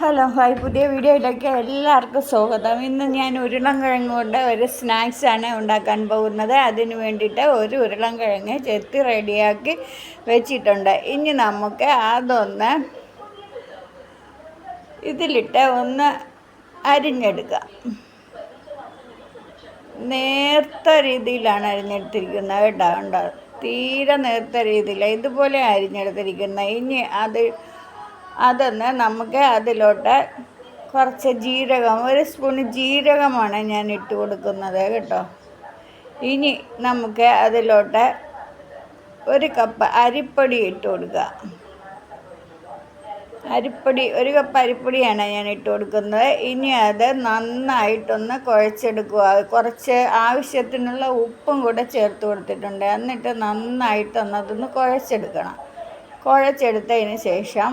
Hello hi. പുതിയ വീഡിയോയിലേക്ക് എല്ലാവർക്കും സ്വാഗതം. ഇന്ന് ഞാൻ ഉരുളൻകിഴങ്ങ് കൊണ്ട് ഒരു സ്നാക്സാണ് ഉണ്ടാക്കാൻ പോകുന്നത്. അതിന് വേണ്ടിയിട്ട് ഒരു ഉരുളൻകിഴങ്ങ് ചെത്തി റെഡിയാക്കി വെച്ചിട്ടുണ്ട്. ഇനി നമുക്ക് അതൊന്ന് ഇതിലിട്ട് ഒന്ന് അരിഞ്ഞെടുക്കാം. നേർത്ത രീതിയിലാണ് അരിഞ്ഞെടുത്തിരിക്കുന്നത് കേട്ടോ. തീരെ നേർത്ത രീതിയിൽ ഇതുപോലെ അരിഞ്ഞെടുത്തിരിക്കുന്നത്. ഇനി അത് അതൊന്ന് നമുക്ക് അതിലോട്ട് കുറച്ച് ജീരകം ഒരു സ്പൂൺ ജീരകമാണ് ഞാൻ ഇട്ട് കൊടുക്കുന്നത് കേട്ടോ. ഇനി നമുക്ക് അതിലോട്ട് ഒരു കപ്പ് അരിപ്പൊടി ഇട്ട് കൊടുക്കുക. അരിപ്പൊടി ഒരു കപ്പ് അരിപ്പൊടിയാണ് ഞാൻ ഇട്ട് കൊടുക്കുന്നത്. ഇനി അത് നന്നായിട്ടൊന്ന് കുഴച്ചെടുക്കുക. കുറച്ച് ആവശ്യത്തിനുള്ള ഉപ്പും കൂടെ ചേർത്ത് കൊടുത്തിട്ടുണ്ട്. എന്നിട്ട് നന്നായിട്ടൊന്ന് അതൊന്ന് കുഴച്ചെടുക്കണം. കുഴച്ചെടുത്തതിന് ശേഷം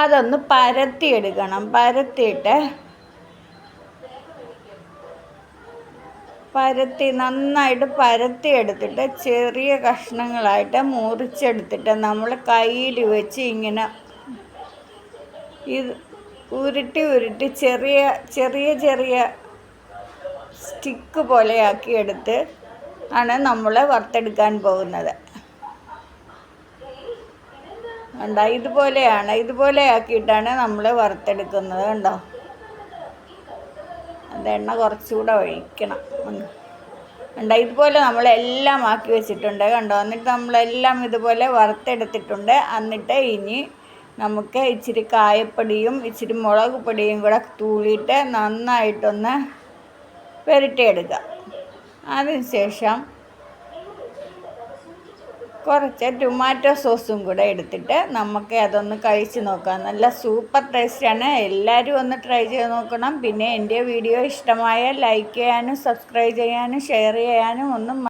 അതൊന്ന് പരത്തിയെടുക്കണം. പരത്തിയിട്ട് പരത്തി നന്നായിട്ട് പരത്തി എടുത്തിട്ട് ചെറിയ കഷ്ണങ്ങളായിട്ട് മുറിച്ചെടുത്തിട്ട് നമ്മൾ കയ്യിൽ വെച്ച് ഇങ്ങനെ ഇത് ഉരുട്ടി ഉരുട്ടി ചെറിയ ചെറിയ ചെറിയ സ്റ്റിക്ക് പോലെയാക്കി എടുത്ത് ആണ് നമ്മൾ വറുത്തെടുക്കാൻ പോകുന്നത്. കണ്ടോ? ഇതുപോലെയാണ് ഇതുപോലെ ആക്കിയിട്ടാണ് നമ്മൾ വറുത്തെടുക്കുന്നത് കണ്ടോ? അത് എണ്ണ കുറച്ചുകൂടെ ഒഴിക്കണം. കണ്ട? ഇതുപോലെ നമ്മൾ എല്ലാം ആക്കി വെച്ചിട്ടുണ്ട് കണ്ടോ? എന്നിട്ട് നമ്മളെല്ലാം ഇതുപോലെ വറുത്തെടുത്തിട്ടുണ്ട്. എന്നിട്ട് ഇനി നമുക്ക് ഇച്ചിരി കായപ്പൊടിയും ഇച്ചിരി മുളക് പൊടിയും കൂടെ തൂളിയിട്ട് നന്നായിട്ടൊന്ന് പുരട്ടിയെടുക്കുക അതിന് ശേഷം കുറച്ച് ടൊമാറ്റോ സോസും കൂടെ എടുത്തിട്ട് നമുക്ക് അതൊന്ന് കഴിച്ച് നോക്കാം. നല്ല സൂപ്പർ ടേസ്റ്റാണ് എല്ലാവരും ഒന്ന് ട്രൈ ചെയ്ത് നോക്കണം. പിന്നെ എന്റെ വീഡിയോ ഇഷ്ടമായാൽ ലൈക്ക് ചെയ്യാനും സബ്സ്ക്രൈബ് ചെയ്യാനും ഷെയർ ചെയ്യാനും ഒന്നും